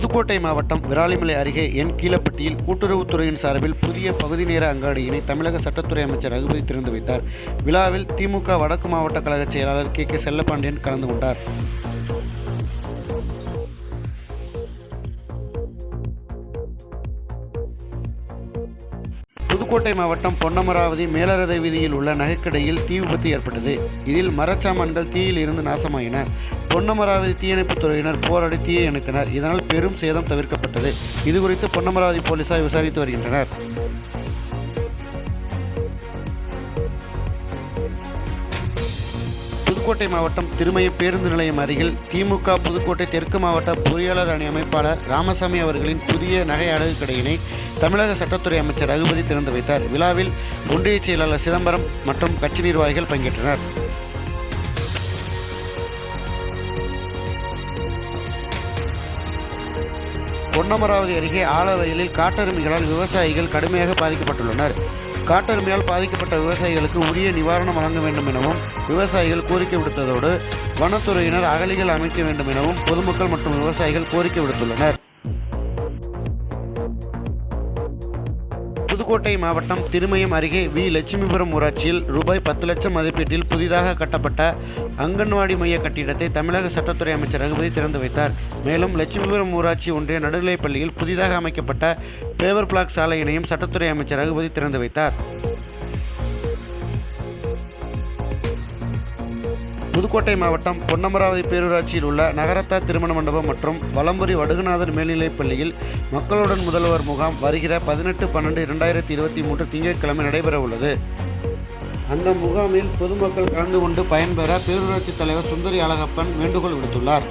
புதுக்கோட்டை மாவட்டம் விராலிமலை அருகே என். கீழப்பட்டியில் கூட்டுறவுத்துறையின் சார்பில் புதிய பகுதி நேர அங்காடியினை தமிழக சட்டத்துறை அமைச்சர் ரகுபதி திறந்து வைத்தார். விழாவில் திமுக வடக்கு மாவட்ட கழக செயலாளர் கே. கே. செல்லப்பாண்டியன் கலந்து கொண்டார். புதுக்கோட்டை மாவட்டம் பொன்னமராவதி மேலரதை வீதியில் உள்ள நகைக்கடையில் தீ விபத்து ஏற்பட்டது. இதில் மரச்சாமான்கள் தீயில் இருந்து நாசமாயின. பொன்னமராவதி தீயணைப்புத் துறையினர் போராடி தீயை அணைத்தனர். இதனால் பெரும் சேதம் தவிர்க்கப்பட்டது. இதுகுறித்து பொன்னமராவதி போலீசார் விசாரித்து வருகின்றனர். புதுக்கோட்டை மாவட்டம் திருமய பேருந்து நிலையம் அருகில் திமுக புதுக்கோட்டை தெற்கு மாவட்ட பொறியாளர் அணி அமைப்பாளர் ராமசாமி அவர்களின் புதிய நகை அடகு கடையினை தமிழக சட்டத்துறை அமைச்சர் ரகுபதி திறந்து வைத்தார். விழாவில் ஒன்றிய செயலாளர் சிதம்பரம் மற்றும் கட்சி நிர்வாகிகள் பங்கேற்றனர். பொன்னமராவதி அருகே ஆலவயலில் காட்டெருமைகளால் விவசாயிகள் கடுமையாக பாதிக்கப்பட்டுள்ளனர். காட்டெருமையால் பாதிக்கப்பட்ட விவசாயிகளுக்கு உரிய நிவாரணம் வழங்க வேண்டும் எனவும் விவசாயிகள் கோரிக்கை விடுத்ததோடு வனத்துறையினர் அகலிகள் அமைக்க வேண்டும் எனவும் பொதுமக்கள் மற்றும் விவசாயிகள் கோரிக்கை விடுத்துள்ளனர். புதுக்கோட்டை மாவட்டம் திருமயம் அருகே வி. லட்சுமிபுரம் ஊராட்சியில் ரூபாய் பத்து லட்சம் மதிப்பீட்டில் புதிதாக கட்டப்பட்ட அங்கன்வாடி மைய கட்டிடத்தை தமிழக சட்டத்துறை அமைச்சர் ரகுபதி திறந்து வைத்தார். மேலும் லட்சுமிபுரம் ஊராட்சி ஒன்றிய நடுநிலைப் பள்ளியில் புதிதாக அமைக்கப்பட்ட பேவர் பிளாக் சாலையினையும் சட்டத்துறை அமைச்சர் ரகுபதி திறந்து வைத்தார். புதுக்கோட்டை மாவட்டம் பொன்னமராவதி பேரூராட்சியில் உள்ள நகரத்தா திருமண மண்டபம் மற்றும் வலம்புரி வடுகுநாதர் மேல்நிலைப் பள்ளியில் மக்களுடன் முதல்வர் முகாம் வருகிற பதினெட்டு பன்னெண்டு இரண்டாயிரத்தி இருபத்தி மூன்று திங்கட்கிழமை நடைபெற உள்ளது. அந்த முகாமில் பொதுமக்கள் கலந்து கொண்டு பயன்பெற பேரூராட்சி தலைவர் சுந்தரி அழகப்பன் வேண்டுகோள் விடுத்துள்ளார்.